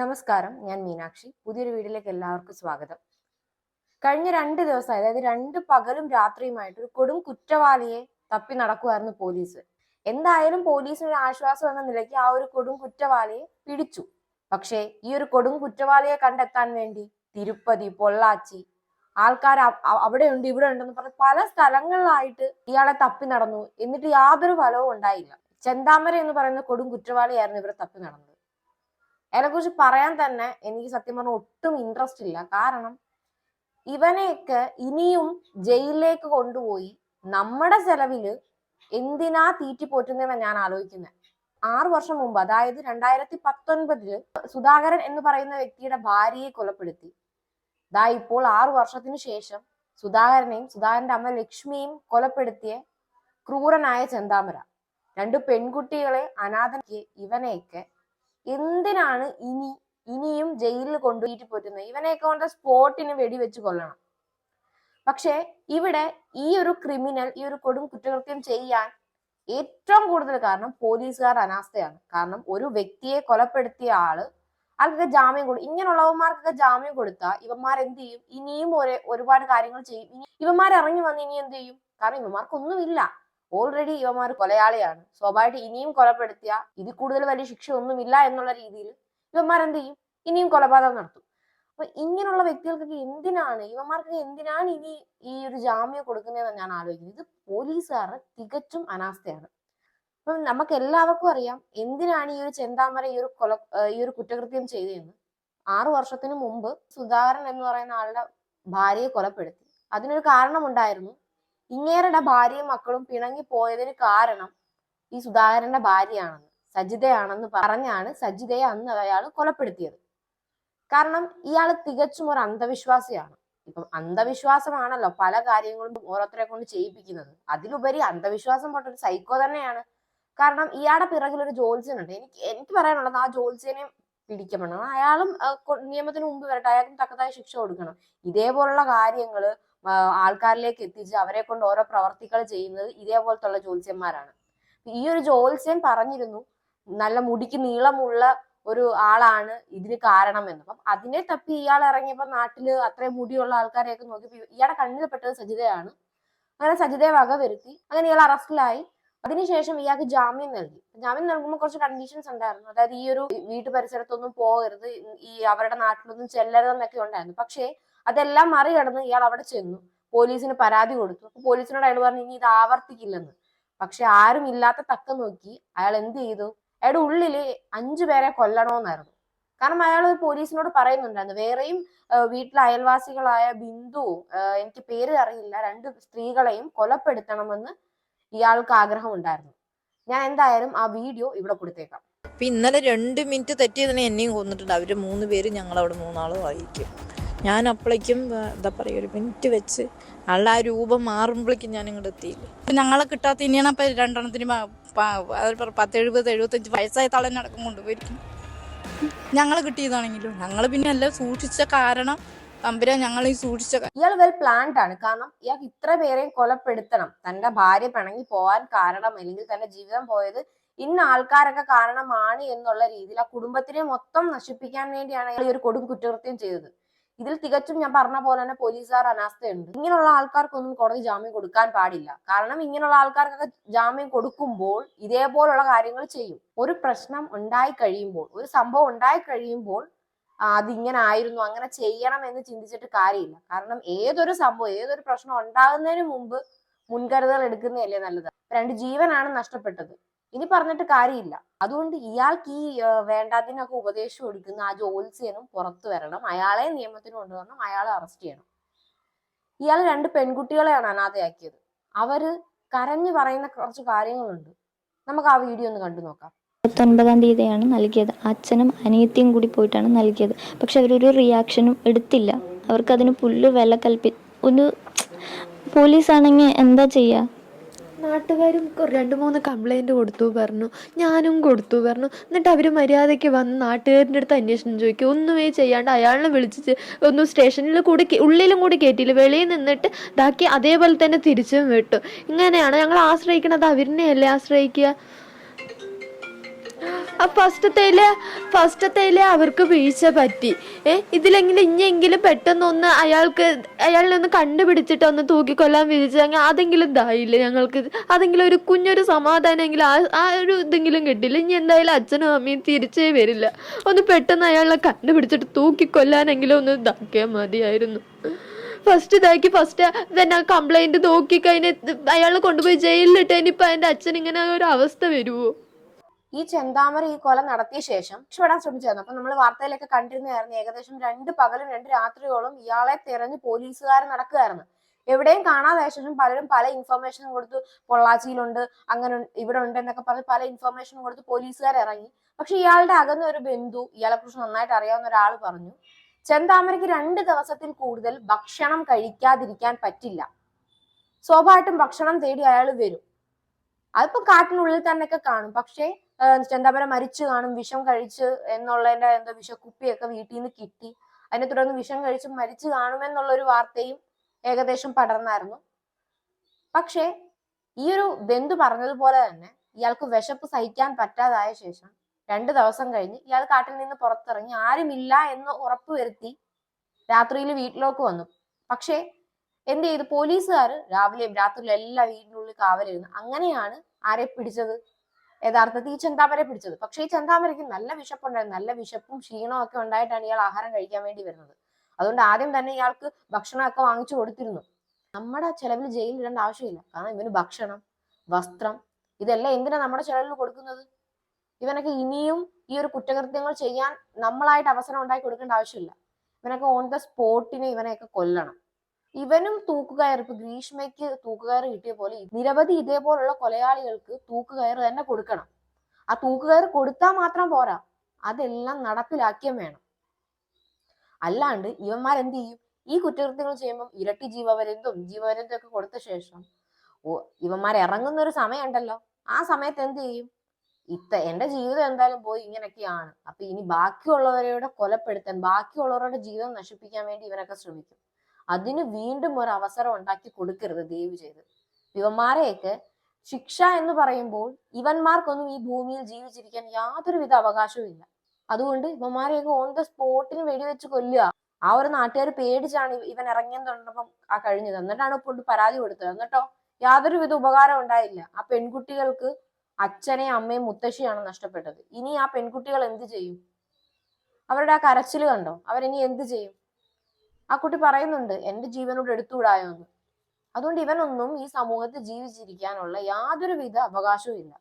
നമസ്കാരം ഞാൻ മീനാക്ഷി. പുതിയൊരു വീഡിയോയിലേക്ക് എല്ലാവർക്കും സ്വാഗതം. കഴിഞ്ഞ രണ്ട് ദിവസം അതായത് രണ്ട് പകലും രാത്രിയുമായിട്ട് ഒരു കൊടും കുറ്റവാളിയെ തപ്പി നടക്കുമായിരുന്നു പോലീസ്. എന്തായാലും പോലീസിന് ഒരു ആശ്വാസം എന്ന നിലയ്ക്ക് ആ ഒരു കൊടും കുറ്റവാളിയെ പിടിച്ചു. പക്ഷേ ഈ ഒരു കൊടും കുറ്റവാളിയെ കണ്ടെത്താൻ വേണ്ടി തിരുപ്പതി പൊള്ളാച്ചി ആൾക്കാർ അവിടെ ഉണ്ട് ഇവിടെ ഉണ്ടെന്ന് പറഞ്ഞ് പല സ്ഥലങ്ങളിലായിട്ട് ഇയാളെ തപ്പി നടന്നു. എന്നിട്ട് യാതൊരു ഫലവും ഉണ്ടായില്ല. ചെന്താമര എന്ന് പറയുന്ന കൊടും കുറ്റവാളിയായിരുന്നു ഇവരെ തപ്പി നടന്നത്. അതിനെക്കുറിച്ച് പറയാൻ തന്നെ എനിക്ക് സത്യം പറഞ്ഞാൽ ഒട്ടും ഇൻട്രസ്റ്റ് ഇല്ല. കാരണം ഇവനെയൊക്കെ ഇനിയും ജയിലിലേക്ക് കൊണ്ടുപോയി നമ്മുടെ ചെലവിൽ എന്തിനാ തീറ്റി പോറ്റുന്നതെന്ന് ഞാൻ ആലോചിക്കുന്നത് ആറു വർഷം മുമ്പ് അതായത് രണ്ടായിരത്തി പത്തൊൻപതിൽ സുധാകരൻ എന്ന് പറയുന്ന വ്യക്തിയുടെ ഭാര്യയെ കൊലപ്പെടുത്തി. ദാ ഇപ്പോൾ ആറു വർഷത്തിനു ശേഷം സുധാകരനെയും സുധാകരന്റെ അമ്മ ലക്ഷ്മിയും കൊലപ്പെടുത്തിയ ക്രൂരനായ ചെന്താമര. രണ്ട് പെൺകുട്ടികളെ അനാഥനാക്കിയ ഇവനെയൊക്കെ എന്തിനാണ് ഇനി ഇനിയും ജയിലിൽ കൊണ്ടുപോയിട്ട് പോറ്റുന്നത്? ഇവനെയൊക്കെ കൊണ്ട് സ്പോട്ടിന് വെടിവെച്ച് കൊല്ലണം. പക്ഷെ ഇവിടെ ഈ ഒരു ക്രിമിനൽ ഈ ഒരു കൊടും കുറ്റകൃത്യം ചെയ്യാൻ ഏറ്റവും കൂടുതൽ കാരണം പോലീസുകാർ അനാസ്ഥയാണ്. കാരണം ഒരു വ്യക്തിയെ കൊലപ്പെടുത്തിയ ആൾ ആൾക്കൊക്കെ ജാമ്യം കൊടുക്കും ഇങ്ങനെയുള്ളവന്മാർക്കൊക്കെ ജാമ്യം കൊടുത്താൽ ഇവന്മാർ എന്ത് ചെയ്യും? ഇനിയും ഒരേ ഒരുപാട് കാര്യങ്ങൾ ചെയ്യും. ഇവന്മാർ ഇറങ്ങി വന്ന് ഇനി എന്ത് ചെയ്യും? കാരണം ഇവന്മാർക്കൊന്നുമില്ല. ഓൾറെഡി ഇവന്മാർ കൊലയാളിയാണ്. സ്വാഭാവികമായിട്ട് ഇനിയും കൊലപ്പെടുത്തിയ ഇതിൽ കൂടുതൽ വലിയ ശിക്ഷ ഒന്നുമില്ല എന്നുള്ള രീതിയിൽ ഇവന്മാർ എന്ത് ചെയ്യും? ഇനിയും കൊലപാതകം നടത്തും. അപ്പൊ ഇങ്ങനെയുള്ള വ്യക്തികൾക്കൊക്കെ എന്തിനാണ്? ഇവന്മാർക്കൊക്കെ എന്തിനാണ് ഇനി ഈ ഒരു ജാമ്യം കൊടുക്കുന്നതെന്ന് ഞാൻ ആലോചിക്കുന്നത്? ഇത് പോലീസുകാരുടെ തികച്ചും അനാസ്ഥയാണ്. അപ്പം നമുക്ക് എല്ലാവർക്കും അറിയാം എന്തിനാണ് ഈ ഒരു ചെന്താമര ഈ ഒരു കൊല ഈ ഒരു കുറ്റകൃത്യം ചെയ്തതെന്ന്. ആറു വർഷത്തിന് മുമ്പ് സുധാകരൻ എന്ന് പറയുന്ന ആളുടെ ഭാര്യയെ കൊലപ്പെടുത്തി. അതിനൊരു കാരണമുണ്ടായിരുന്നു. ഇങ്ങേരുടെ ഭാര്യയും മക്കളും പിണങ്ങി പോയതിന് കാരണം ഈ സുധാകരന്റെ ഭാര്യയാണെന്ന് സജിതയാണെന്ന് പറഞ്ഞാണ് സജിതയെ അന്ന് അയാൾ കൊലപ്പെടുത്തിയത്. കാരണം ഇയാൾ തികച്ചും ഒരു അന്ധവിശ്വാസിയാണ്. ഇപ്പം അന്ധവിശ്വാസമാണല്ലോ പല കാര്യങ്ങളും ഓരോരുത്തരെ കൊണ്ട് ചെയ്യിപ്പിക്കുന്നത്. അതിലുപരി അന്ധവിശ്വാസം പോട്ടൊരു സൈക്കോ തന്നെയാണ്. കാരണം ഇയാളുടെ പിറകിൽ ഒരു ജോത്സ്യനുണ്ട്. എനിക്ക് എനിക്ക് പറയാനുള്ളത് ആ ജോത്സ്യനെയും പിടിക്കപ്പെടണം. അയാളും നിയമത്തിന് മുമ്പ് വരട്ടെ. അയാൾക്കും തക്കതായ ശിക്ഷ കൊടുക്കണം. ഇതേപോലുള്ള കാര്യങ്ങൾ ആൾക്കാരിലേക്ക് എത്തിച്ച് അവരെ കൊണ്ട് ഓരോ പ്രവർത്തികൾ ചെയ്യുന്നത് ഇതേപോലത്തുള്ള ജോത്സ്യന്മാരാണ് ഈ ഒരു ജോത്സ്യൻ പറഞ്ഞിരുന്നു നല്ല മുടിക്ക് നീളമുള്ള ഒരു ആളാണ് ഇതിന് കാരണമെന്ന് അപ്പം അതിനെ തപ്പി ഇയാൾ ഇറങ്ങിയപ്പോൾ നാട്ടിൽ അത്രയും മുടിയുള്ള ആൾക്കാരെയൊക്കെ നോക്കി ഇയാളുടെ കണ്ണിൽ പെട്ടത് സജിതയാണ്. അങ്ങനെ സജിതയെ വക വരുത്തി അങ്ങനെ ഇയാൾ അറസ്റ്റിലായി. അതിനുശേഷം ഇയാൾക്ക് ജാമ്യം നൽകി. ജാമ്യം നൽകുമ്പോൾ കുറച്ച് കണ്ടീഷൻസ് ഉണ്ടായിരുന്നു. അതായത് ഈ ഒരു വീട്ടു പരിസരത്തൊന്നും പോകരുത് ഈ അവരുടെ നാട്ടിലൊന്നും ചെല്ലരുതെന്നൊക്കെ ഉണ്ടായിരുന്നു. പക്ഷേ അതെല്ലാം മറികടന്ന് ഇയാൾ അവിടെ ചെന്നു. പോലീസിന് പരാതി കൊടുത്തു. അപ്പൊ പോലീസിനോട് അയാൾ പറഞ്ഞു ഇനി ഇത് ആവർത്തിക്കില്ലെന്ന്. പക്ഷെ ആരും ഇല്ലാത്ത തക്ക നോക്കി അയാൾ എന്ത് ചെയ്തു? അയാളുടെ ഉള്ളിൽ അഞ്ചു പേരെ കൊല്ലണമെന്നായിരുന്നു കാരണം അയാൾ പോലീസിനോട് പറയുന്നുണ്ടായിരുന്നു വേറെയും വീട്ടിലെ അയൽവാസികളായ ബിന്ദു എനിക്ക് പേര് അറിയില്ല രണ്ട് സ്ത്രീകളെയും കൊലപ്പെടുത്തണമെന്ന് ഇയാൾക്ക് ആഗ്രഹം ഉണ്ടായിരുന്നു ഞാൻ എന്തായാലും ആ വീഡിയോ ഇവിടെ കൊടുത്തേക്കാം. ഇന്നലെ രണ്ട് മിനിറ്റ് തെറ്റിയതിനെ എന്നെയും കൊന്നിട്ടുണ്ട്. അവർ മൂന്ന് പേര് ഞങ്ങളവിടെ മൂന്നാളും ആയിരിക്കും. ഞാൻ അപ്പോഴേക്കും എന്താ പറയുക ഒരു മിനിറ്റ് വെച്ച് ആളുടെ ആ രൂപം മാറുമ്പോഴേക്കും ഞാൻ ഇങ്ങോട്ട് എത്തിയില്ല. അപ്പം ഞങ്ങളെ കിട്ടാത്ത ഇനിയാണ് അപ്പം രണ്ടെണ്ണത്തിന് പത്ത് എഴുപത് എഴുപത്തഞ്ച് വയസ്സായ തളന്നെ അടക്കം കൊണ്ടുപോയിരിക്കും ഞങ്ങൾ കിട്ടിയതാണെങ്കിലും? ഞങ്ങൾ പിന്നെ എല്ലാം സൂക്ഷിച്ച കാരണം തമ്പുരാൻ ഞങ്ങൾ ഈ സൂക്ഷിച്ച ഇയാൾ വെൽ പ്ലാൻഡ് ആണ്. കാരണം ഇയാൾക്ക് ഇത്ര പേരെയും കൊലപ്പെടുത്തണം. തന്റെ ഭാര്യ പിണങ്ങി പോവാൻ കാരണം അല്ലെങ്കിൽ തന്റെ ജീവിതം പോയത് ഇന്ന ആൾക്കാരൊക്കെ കാരണമാണ് എന്നുള്ള രീതിയിൽ ആ കുടുംബത്തിനെ മൊത്തം നശിപ്പിക്കാൻ വേണ്ടിയാണ് ഇയാൾ ഈ ഒരു കൊടും കുറ്റകൃത്യം ചെയ്തത്. ഇതിൽ തികച്ചും ഞാൻ പറഞ്ഞ പോലെ തന്നെ പോലീസുകാർ അനാസ്ഥയുണ്ട്. ഇങ്ങനെയുള്ള ആൾക്കാർക്കൊന്നും കോടതി ജാമ്യം കൊടുക്കാൻ പാടില്ല. കാരണം ഇങ്ങനെയുള്ള ആൾക്കാർക്കൊക്കെ ജാമ്യം കൊടുക്കുമ്പോൾ ഇതേപോലുള്ള കാര്യങ്ങൾ ചെയ്യും. ഒരു പ്രശ്നം ഉണ്ടായി കഴിയുമ്പോൾ ഒരു സംഭവം ഉണ്ടായി കഴിയുമ്പോൾ അതിങ്ങനെ ആയിരുന്നു അങ്ങനെ ചെയ്യണം എന്ന് ചിന്തിച്ചിട്ട് കാര്യമില്ല. കാരണം ഏതൊരു സംഭവം ഏതൊരു പ്രശ്നം ഉണ്ടാകുന്നതിന് മുമ്പ് മുൻകരുതൽ എടുക്കുന്നതല്ലേ നല്ലത്. രണ്ട് ജീവനാണ് നഷ്ടപ്പെട്ടത്. ഇനി പറഞ്ഞിട്ട് കാര്യമില്ല. അതുകൊണ്ട് ഇയാൾക്ക് ഈ വേണ്ടാതിനൊക്കെ ഉപദേശം കൊടുക്കുന്ന ആ ജോത്സ്യനും പുറത്തു വരണം. അയാളെ നിയമത്തിന് കൊണ്ടുവരണം. അയാളെ അറസ്റ്റ് ചെയ്യണം. ഇയാൾ രണ്ട് പെൺകുട്ടികളെയാണ് അനാഥയാക്കിയത്. അവർ കരഞ്ഞു പറയുന്ന കുറച്ച് കാര്യങ്ങളുണ്ട്. നമുക്ക് ആ വീഡിയോ ഒന്ന് കണ്ടു നോക്കാം. പത്തൊൻപതാം തീയതിയാണ് നൽകിയത്. അച്ഛനും അനിയത്തിയും കൂടി പോയിട്ടാണ് നൽകിയത്. പക്ഷെ അവരൊരു റിയാക്ഷനും എടുത്തില്ല. അവർക്കതിന് പുല്ല് വില കൽപ്പി ഒരു പോലീസാണെങ്കിൽ എന്താ ചെയ്യുക നാട്ടുകാരും രണ്ട് മൂന്ന് കംപ്ലൈന്റ് കൊടുത്തു പറഞ്ഞു. ഞാനും കൊടുത്തു പറഞ്ഞു. എന്നിട്ട് അവർ മര്യാദയ്ക്ക് വന്ന് നാട്ടുകാരുടെ അടുത്ത് അന്വേഷണം ചോദിക്കും. ഒന്നുമേ ചെയ്യാണ്ട് അയാളിനെ വിളിച്ച് ഒന്ന് സ്റ്റേഷനിൽ കൂടി ഉള്ളിലും കൂടി കയറ്റിയില്ല വെളിയിൽ നിന്നിട്ട് ഇതാക്കി അതേപോലെ തന്നെ തിരിച്ചും വിട്ടു. ഇങ്ങനെയാണ് ഞങ്ങൾ ആശ്രയിക്കണത്. അവരിനെയല്ലേ ആശ്രയിക്കുക? ആ ഫസ്റ്റത്തേൽ ഫസ്റ്റത്തേൽ അവർക്ക് വീഴ്ച പറ്റി. ഏ ഇതിലെങ്കിലും ഇനിയെങ്കിലും പെട്ടെന്നൊന്ന് അയാൾക്ക് അയാളിനെ ഒന്ന് കണ്ടുപിടിച്ചിട്ട് ഒന്ന് തൂക്കിക്കൊല്ലാൻ വിധിച്ചെങ്കിൽ അതെങ്കിലും ഇതായില്ല ഞങ്ങൾക്ക്? അതെങ്കിലും ഒരു കുഞ്ഞൊരു സമാധാനമെങ്കിലും ആ ആ ഒരു ഇതെങ്കിലും കിട്ടില്ല ഇനി എന്തായാലും അച്ഛനും അമ്മയും തിരിച്ചേ വരില്ല. ഒന്ന് പെട്ടെന്ന് അയാളെ കണ്ടുപിടിച്ചിട്ട് തൂക്കിക്കൊല്ലാനെങ്കിലും ഒന്ന് ഇതാക്കിയാൽ മതിയായിരുന്നു. ഫസ്റ്റ് ഇതാക്കി ഫസ്റ്റ് തന്നെ കംപ്ലൈന്റ് നോക്കി കഴിഞ്ഞ് അയാളെ കൊണ്ടുപോയി ജയിലിലിട്ട് ഇനിയിപ്പോ എന്റെ അച്ഛൻ ഇങ്ങനെ ഒരു അവസ്ഥ വരുമോ ഈ ചെന്താമര ഈ കൊല നടത്തിയ ശേഷം രക്ഷപ്പെടാൻ ശ്രമിച്ചായിരുന്നു അപ്പൊ നമ്മൾ വാർത്തയിലൊക്കെ കണ്ടിരുന്നതായിരുന്നു ഏകദേശം രണ്ട് പകലും രണ്ട് രാത്രിയോളം ഇയാളെ തിരഞ്ഞ് പോലീസുകാർ നടക്കുകയായിരുന്നു. എവിടെയും കാണാതായ ശേഷം പലരും പല ഇൻഫർമേഷനും കൊടുത്തു പൊള്ളാച്ചിയിലുണ്ട് അങ്ങനെ ഇവിടെ ഉണ്ട് എന്നൊക്കെ പറഞ്ഞ് പല ഇൻഫർമേഷനും കൊടുത്ത് പോലീസുകാർ ഇറങ്ങി. പക്ഷെ ഇയാളുടെ അകന്ന ഒരു ബന്ധു ഇയാളെ കുറിച്ച് നന്നായിട്ട് അറിയാവുന്ന ഒരാൾ പറഞ്ഞു ചെന്താമരയ്ക്ക് രണ്ട് ദിവസത്തിൽ കൂടുതൽ ഭക്ഷണം കഴിക്കാതിരിക്കാൻ പറ്റില്ല. സ്വാഭാവികമായിട്ടും ഭക്ഷണം തേടി അയാൾ വരും. അതിപ്പോ കാട്ടിനുള്ളിൽ തന്നെയൊക്കെ കാണും. പക്ഷേ ചെന്താമര മരിച്ചു കാണും വിഷം കഴിച്ച് എന്നുള്ളതിന്റെ എന്തോ വിഷക്കുപ്പിയൊക്കെ വീട്ടിൽ നിന്ന് കിട്ടി. അതിനെ തുടർന്ന് വിഷം കഴിച്ച് മരിച്ചു കാണുമെന്നുള്ള ഒരു വാർത്തയും ഏകദേശം പടർന്നായിരുന്നു. പക്ഷേ ഈ ഒരു ബന്ധു പറഞ്ഞതുപോലെ തന്നെ ഇയാൾക്ക് വിശപ്പ് സഹിക്കാൻ പറ്റാതായ ശേഷം രണ്ട് ദിവസം കഴിഞ്ഞ് ഇയാൾ കാട്ടിൽ നിന്ന് പുറത്തിറങ്ങി. ആരുമില്ല എന്ന് ഉറപ്പുവരുത്തി രാത്രിയിൽ വീട്ടിലേക്ക് വന്നു. പക്ഷേ എന്ത് ചെയ്തു? പോലീസുകാർ രാവിലെയും രാത്രിയിലും എല്ലാ വീടിനുള്ളിൽ കാവലിരുന്നു അങ്ങനെയാണ് ആരെ പിടിച്ചത്? യഥാർത്ഥത്തിൽ ഈ ചെന്താമരെ പിടിച്ചത്. പക്ഷേ ഈ ചെന്താമരയ്ക്ക് നല്ല വിശപ്പുണ്ടായിരുന്നു നല്ല വിശപ്പും ക്ഷീണവും ഒക്കെ ഉണ്ടായിട്ടാണ് ഇയാൾ ആഹാരം കഴിക്കാൻ വേണ്ടി വരുന്നത്. അതുകൊണ്ട് ആദ്യം തന്നെ ഇയാൾക്ക് ഭക്ഷണമൊക്കെ വാങ്ങിച്ചു കൊടുത്തിരുന്നു. നമ്മുടെ ചെലവിൽ ജയിലിൽ ഇടേണ്ട ആവശ്യമില്ല. കാരണം ഇവന് ഭക്ഷണം വസ്ത്രം ഇതെല്ലാം എന്തിനാ നമ്മുടെ ചെലവിൽ കൊടുക്കുന്നത്? ഇവനൊക്കെ ഇനിയും ഈ ഒരു കുറ്റകൃത്യങ്ങൾ ചെയ്യാൻ നമ്മളായിട്ട് അവസരം ഉണ്ടാക്കി കൊടുക്കേണ്ട ആവശ്യമില്ല. ഇവനൊക്കെ ഓൺ ദ സ്പോട്ടിന് ഇവനെയൊക്കെ കൊല്ലണം. ഇവനും തൂക്കുകയർ ഇപ്പൊ ഗ്രീഷ്മയ്ക്ക് തൂക്കുകയർ കിട്ടിയ പോലെ നിരവധി ഇതേപോലുള്ള കൊലയാളികൾക്ക് തൂക്കുകയർ തന്നെ കൊടുക്കണം. ആ തൂക്കുകയർ കൊടുത്താൽ മാത്രം പോരാ. അതെല്ലാം നടപ്പിലാക്കിയും വേണം. അല്ലാണ്ട് ഇവന്മാരെന്ത് ചെയ്യും? ഈ കുറ്റകൃത്യങ്ങൾ ചെയ്യുമ്പോൾ ഇരട്ടി ജീവപര്യന്തവും ജീവപര്യന്തവും ഒക്കെ കൊടുത്ത ശേഷം ഇവന്മാർ ഇറങ്ങുന്ന ഒരു സമയമുണ്ടല്ലോ. ആ സമയത്ത് എന്ത് ചെയ്യും? ഇത്ത എന്റെ ജീവിതം എന്തായാലും പോയി ഇങ്ങനെയൊക്കെയാണ്. അപ്പൊ ഇനി ബാക്കിയുള്ളവരുടെ കൊലപ്പെടുത്താൻ ബാക്കിയുള്ളവരുടെ ജീവിതം നശിപ്പിക്കാൻ വേണ്ടി ഇവനൊക്കെ ശ്രമിക്കും. അതിന് വീണ്ടും ഒരു അവസരം ഉണ്ടാക്കി കൊടുക്കരുത് ദയവ് ചെയ്ത്. ഇവന്മാരെയൊക്കെ ശിക്ഷ എന്ന് പറയുമ്പോൾ ഇവന്മാർക്കൊന്നും ഈ ഭൂമിയിൽ ജീവിച്ചിരിക്കാൻ യാതൊരുവിധ അവകാശവും ഇല്ല. അതുകൊണ്ട് ഇവന്മാരെയൊക്കെ ഓൺ ദ സ്പോട്ടിന് വെടിവെച്ച് കൊല്ലുക. ആ ഒരു നാട്ടുകാർ പേടിച്ചാണ് ഇവൻ ഇറങ്ങിയെന്ന് പറഞ്ഞപ്പം ആ കഴിഞ്ഞത്. എന്നിട്ടാണ് കൊണ്ട് പരാതി കൊടുത്തത്. എന്നിട്ടോ യാതൊരുവിധ ഉപകാരം ഉണ്ടായില്ല. ആ പെൺകുട്ടികൾക്ക് അച്ഛനെയും അമ്മയും മുത്തശ്ശിയാണ് നഷ്ടപ്പെട്ടത്. ഇനി ആ പെൺകുട്ടികൾ എന്ത് ചെയ്യും? അവരുടെ ആ കരച്ചിൽ കണ്ടോ? അവരിനി എന്ത് ചെയ്യും? ആ കുട്ടി പറയുന്നുണ്ട് എന്റെ ജീവനോട് എടുത്തുകൂടായോ എന്ന്? അതുകൊണ്ട് ഇവനൊന്നും ഈ സമൂഹത്തിൽ ജീവിച്ചിരിക്കാനുള്ള യാതൊരുവിധ അവകാശവും ഇല്ല.